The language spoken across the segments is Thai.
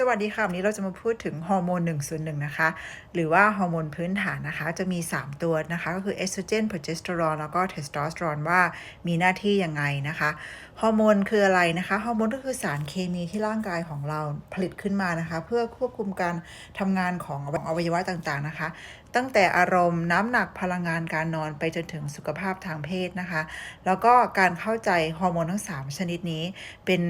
สวัสดีค่ะวันนี้เราจะมาพูดถึงฮอร์โมน1ส่วน1นะคะ หรือว่าฮอร์โมนพื้นฐานนะคะ จะมี 3 ตัวนะคะ ก็คือเอสโตรเจนโปรเจสเตอโรนแล้วก็เทสโทสเตอโรนว่ามีหน้าที่ยังไงนะคะฮอร์โมนคืออะไรนะคะฮอร์โมนก็คือสารเคมีที่ร่างกายของเราผลิตขึ้นมานะคะ เพื่อควบคุมการทำงานของอวัยวะต่างๆนะคะ ตั้งแต่อารมณ์น้ำหนักพลังงานการนอนไปจนถึงสุขภาพทางเพศนะคะ แล้วก็การเข้าใจฮอร์โมนทั้ง 3 ชนิดนี้ เป็น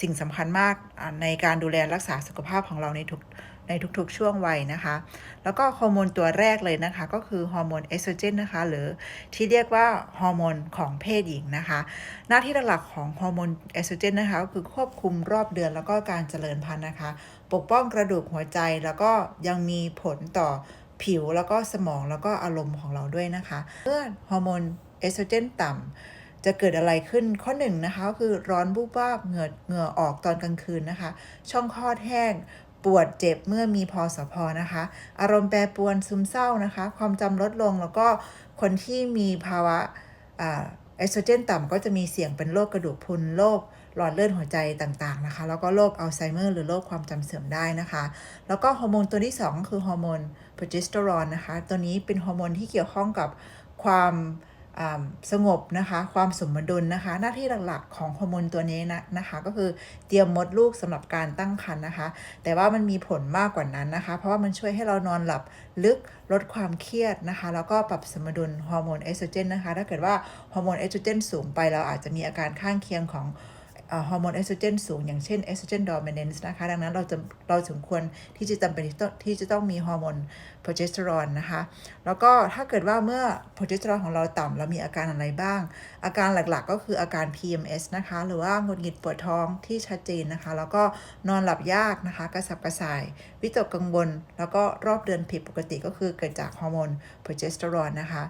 สิ่งสำคัญมากในการดูแลรักษาสุขภาพของเราในทุกในทุกๆ ช่วงวัยนะคะ แล้วก็ฮอร์โมนตัวแรกเลยนะคะ ก็คือฮอร์โมนเอสโตรเจนนะคะ หรือที่เรียกว่าฮอร์โมนของเพศหญิงนะคะ หน้าที่หลักๆของฮอร์โมนเอสโตรเจนนะคะ ก็คือควบคุมรอบเดือนแล้วก็การเจริญพันธุ์นะคะ ปกป้องกระดูกหัวใจแล้วก็ยังมีผลต่อ ผิวแล้วก็สมองแล้วก็อารมณ์ของเราด้วยนะคะเมื่อฮอร์โมนเอสโตรเจนต่ำจะเกิดอะไรขึ้นข้อหนึ่งนะคะก็คือร้อนบูบวาบเหงื่อเหงื่อออกตอนกลางคืนนะคะ ช่องคลอดแห้งปวดเจ็บเมื่อมีพอสพนะคะ อารมณ์แปรปรวนซึมเศร้านะคะ ความจำลดลงแล้วก็คนที่มีภาวะเอสโตรเจนต่ำก็จะมีเสี่ยงเป็นโรคกระดูกพรุนโรค หลอดเลือดหัวใจต่างๆนะคะ แล้วก็โรคอัลไซเมอร์หรือโรคความจำเสื่อมได้นะคะ แล้วก็ฮอร์โมนตัวที่2ก็คือฮอร์โมนโปรเจสเตอโรนนะคะ ตัวนี้เป็นฮอร์โมนที่เกี่ยวข้องกับความสงบนะคะ ความสมดุลนะคะ หน้าที่หลักๆของฮอร์โมนตัวนี้นะนะคะ ก็คือเตรียมมดลูกสำหรับการตั้งครรภ์นะคะ แต่ว่ามันมีผลมากกว่านั้นนะคะ เพราะว่ามันช่วยให้เรานอนหลับลึกลดความเครียดนะคะ แล้วก็ปรับสมดุลฮอร์โมนเอสโตรเจนนะคะ ถ้าเกิดว่าฮอร์โมนเอสโตรเจนสูงไปเราอาจจะมีอาการข้างเคียงของ ฮอร์โมนเอสโตรเจนสูงอย่างเช่นเอสโตรเจนดอมิเนนซ์นะคะ ดังนั้นเราจะเราสมควรที่จะจำเป็นที่ต้องที่จะต้องมีฮอร์โมนโปรเจสเตอโรนนะคะ แล้วก็ถ้าเกิดว่าเมื่อโปรเจสเตอโรนของเราต่ำเรามีอาการอะไรบ้าง อาการหลักๆก็คืออาการ PMS นะคะ หรือว่าหงุดหงิดปวดท้องที่ชัดเจนนะคะ แล้วก็นอนหลับยากนะคะ กระสับกระส่าย วิตกกังวลแล้วก็รอบเดือนผิดปกติก็คือเกิดจากฮอร์โมนโปรเจสเตอโรนนะคะ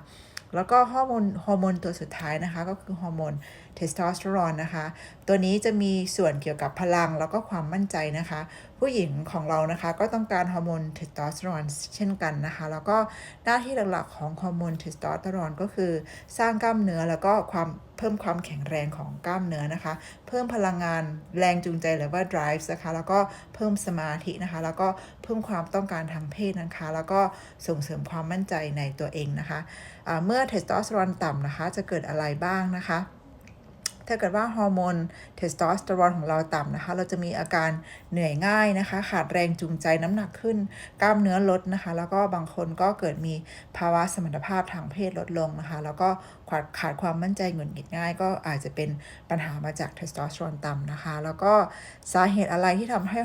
แล้วก็ฮอร์โมนฮอร์โมนตัวสุดท้ายนะคะ ก็คือฮอร์โมนเทสโทสเตอโรนนะคะ ตัวนี้จะมีส่วนเกี่ยวกับพลังแล้วก็ความมั่นใจนะคะ ผู้หญิงของเรานะคะก็ต้องการฮอร์โมนเทสโทสเตอโรนเช่นกันนะคะ แล้วก็หน้าที่หลักๆของฮอร์โมนเทสโทสเตอโรนก็คือสร้างกล้ามเนื้อแล้วก็ความ เพิ่มความแข็งแรงของกล้ามเนื้อนะคะ เพิ่มพลังงานแรงจูงใจหรือว่า drive นะคะ แล้วก็เพิ่มสมาธินะคะ แล้วก็เพิ่มความต้องการทางเพศนะคะ แล้วก็ส่งเสริมความมั่นใจในตัวเองนะคะะเมื่อเทสโทสเตอโรนต่ำนะคะ จะเกิดอะไรบ้างนะคะ ถ้าเกิดว่าฮอร์โมนเทสโทสเตอโรนของเราต่ำนะคะ เราจะมีอาการเหนื่อยง่ายนะคะ ขาดแรงจูงใจน้ำหนักขึ้น กล้ามเนื้อลดนะคะ แล้วก็บางคนก็เกิดมีภาวะสมรรถภาพทางเพศลดลงนะคะ แล้วก็ขาดขาดความมั่นใจหงุดหงิดง่าย ก็อาจจะเป็นปัญหามาจากเทสโทสเตอโรนต่ำนะคะ แล้วก็สาเหตุอะไรที่ทำให้